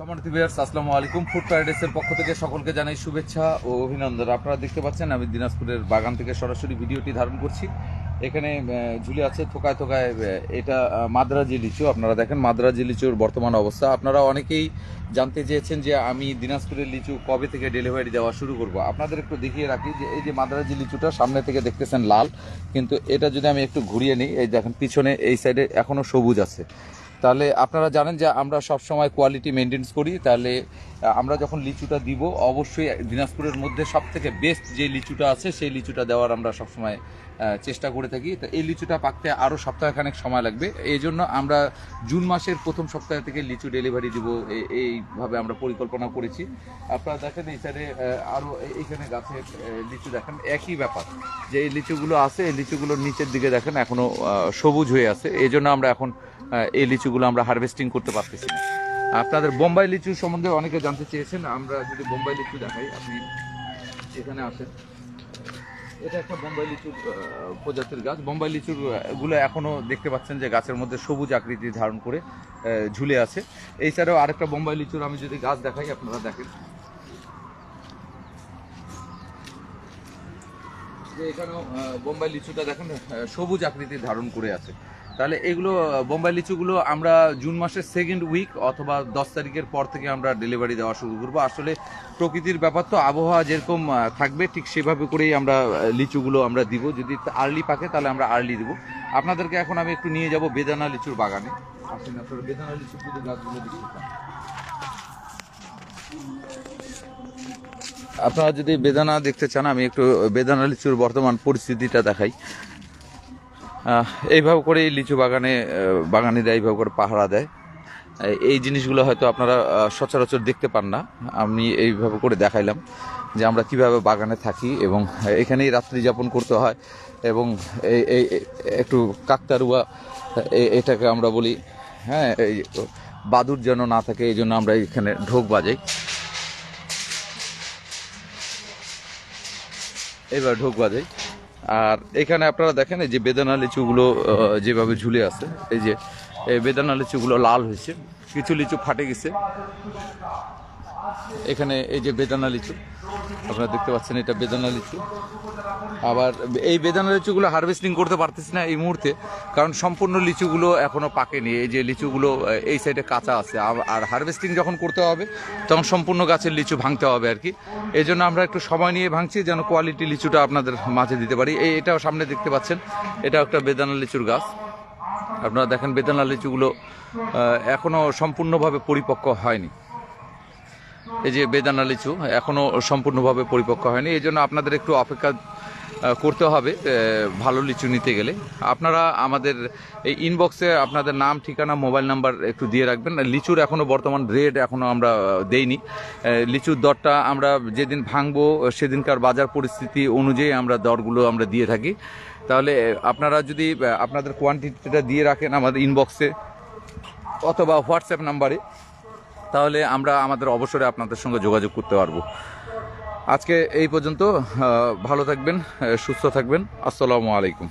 সম্মানিত ভিউয়ার্স আসসালামু আলাইকুম। ফুড প্যারাডাইসের পক্ষ থেকে সকলকে জানাই শুভেচ্ছা ও অভিনন্দন। আপনারা দেখতে পাচ্ছেন, আমি দিনাজপুরের বাগান থেকে সরাসরি ভিডিওটি ধারণ করছি। এখানে ঝুলে আছে থোকায় থোকায় এটা মাদ্রাজি লিচু। আপনারা দেখেন, মাদ্রাজি লিচুর বর্তমান অবস্থা। আপনারা অনেকেই জানতে চেয়েছেন যে আমি দিনাজপুরের লিচু কবে থেকে ডেলিভারি দেওয়া শুরু করব। আপনাদের একটু দেখিয়ে রাখি যে এই যে মাদ্রাজি লিচুটা সামনে থেকে দেখতেছেন লাল, কিন্তু এটা যদি আমি একটু ঘুরিয়ে নিই, এই দেখেন, পিছনে এই সাইডে এখনও সবুজ আছে। তাহলে আপনারা জানেন যে আমরা সব সময় কোয়ালিটি মেনটেন্স করি, তাহলে আমরা যখন লিচুটা দিব, অবশ্যই দিনাজপুরের মধ্যে সব থেকে বেস্ট যে লিচুটা আছে, সেই লিচুটা দেওয়ার আমরা সবসময় চেষ্টা করে থাকি। তো এই লিচুটা পাকতে আরও সপ্তাহখানেক সময় লাগবে। এই জন্য আমরা জুন মাসের প্রথম সপ্তাহ থেকে লিচু ডেলিভারি দিব। এইভাবে আমরা পরিকল্পনা করেছি। আপনারা দেখেন এই সাইডে আরও এইখানে গাছের লিচু দেখেন, একই ব্যাপার। যে এই লিচুগুলো আছে, এই লিচুগুলোর নিচের দিকে দেখেন এখনও সবুজ হয়ে আছে। এই জন্য আমরা এখন এই লিচুগুলো আমরা হারভেস্টিং করতে পারতেছি না। আপনাদের বোম্বাই লিচু সম্বন্ধে অনেকে জানতে চেয়েছেন, আমরা যদি বোম্বাই লিচু দেখাই, আপনি এখানে আসেন এটা একটা বোম্বাই লিচুর প্রজাতির গাছ। বোম্বাই লিচুরগুলো এখনও দেখতে পাচ্ছেন যে গাছের মধ্যে সবুজ আকৃতি ধারণ করে ঝুলে আছে। এছাড়াও আরেকটা বোম্বাই লিচুর আমি যদি গাছ দেখাই, আপনারা দেখেন। যে এখানেও বোম্বাই লিচুটা দেখেন সবুজ আকৃতি ধারণ করে আছে। তাহলে এগুলো, বোম্বাই লিচুগুলো আমরা জুন মাসের সেকেন্ড উইক অথবা দশ তারিখের পর থেকে আমরা ডেলিভারি দেওয়া শুরু করব। আসলে প্রকৃতির ব্যাপার তো, আবহাওয়া যেরকম থাকবে, ঠিক সেভাবে করেই আমরা লিচুগুলো আমরা দিব। যদি আর্লি পাকে, তাহলে আমরা আর্লি দিব। আপনাদেরকে এখন আমি একটু নিয়ে যাব বেদানা লিচুর বাগানে। বেদানা লিচুর গাছগুলো আপনারা যদি বেদানা দেখতে চান, আমি একটু বেদানা লিচুর বর্তমান পরিস্থিতিটা দেখাই। এইভাবে করে লিচু বাগানে বাগানিরা এইভাবে করে পাহারা দেয়। এই- জিনিসগুলো হয়তো আপনারা সচরাচর দেখতে পান না। আমি এইভাবে করে দেখাইলাম যে আমরা কীভাবে বাগানে থাকি এবং এখানেই রাত্রি যাপন করতে হয় এবং এই একটু কাকতারুয়া এটাকে আমরা বলি হ্যাঁ এই বাদুর যেন না থাকে, এই জন্য আমরা এখানে ঢোক বাজাই। এবার ঢোক বাজাই। আর এখানে আপনারা দেখেন এই যে বেদানা লিচুগুলো যেভাবে ঝুলে আছে, এই যে, এই বেদানা লিচুগুলো লাল হয়েছে, কিছু লিচু ফাটে গেছে। এখানে এই যে বেদানা লিচু, আপনারা দেখতে পাচ্ছেন এটা বেদানা লিচু। আবার এই বেদানা লিচুগুলো হারভেস্টিং করতে পারতেছি না এই মুহূর্তে, কারণ সম্পূর্ণ লিচুগুলো এখনও পাকেনি। এই যে লিচুগুলো, এই সাইডে কাঁচা আছে। আর হারভেস্টিং যখন করতে হবে, তখন সম্পূর্ণ গাছের লিচু ভাঙতে হবে আর কি। এই জন্য আমরা একটু সময় নিয়ে ভাঙছি, যেন কোয়ালিটি লিচুটা আপনাদের মাঝে দিতে পারি। এই এটাও সামনে দেখতে পাচ্ছেন এটা একটা বেদানা লিচুর গাছ। আপনারা দেখেন বেদানা লিচুগুলো এখনও সম্পূর্ণভাবে পরিপক্ক হয়নি। এই যে বেদানা লিচু এখনও সম্পূর্ণভাবে পরিপক্ক হয়নি। এই জন্য আপনাদের একটু অপেক্ষা করতে হবে ভালো লিচু নিতে গেলে। আপনারা আমাদের এই ইনবক্সে আপনাদের নাম, ঠিকানা, মোবাইল নাম্বার একটু দিয়ে রাখবেন। লিচুর এখনও বর্তমান রেট এখনও আমরা দেইনি। লিচুর দরটা আমরা যেদিন ভাঙবো, সেদিনকার বাজার পরিস্থিতি অনুযায়ী আমরা দরগুলো আমরা দিয়ে থাকি। তাহলে আপনারা যদি আপনাদের কোয়ান্টিটিটা দিয়ে রাখেন আমাদের ইনবক্সে অথবা হোয়াটসঅ্যাপ নাম্বারে তাহলে আমরা আমাদের অবসরে আপনাদের সঙ্গে যোগাযোগ করতে পারব। আজকে এই পর্যন্ত ভালো থাকবেন সুস্থ থাকবেন। আসসালামু আলাইকুম।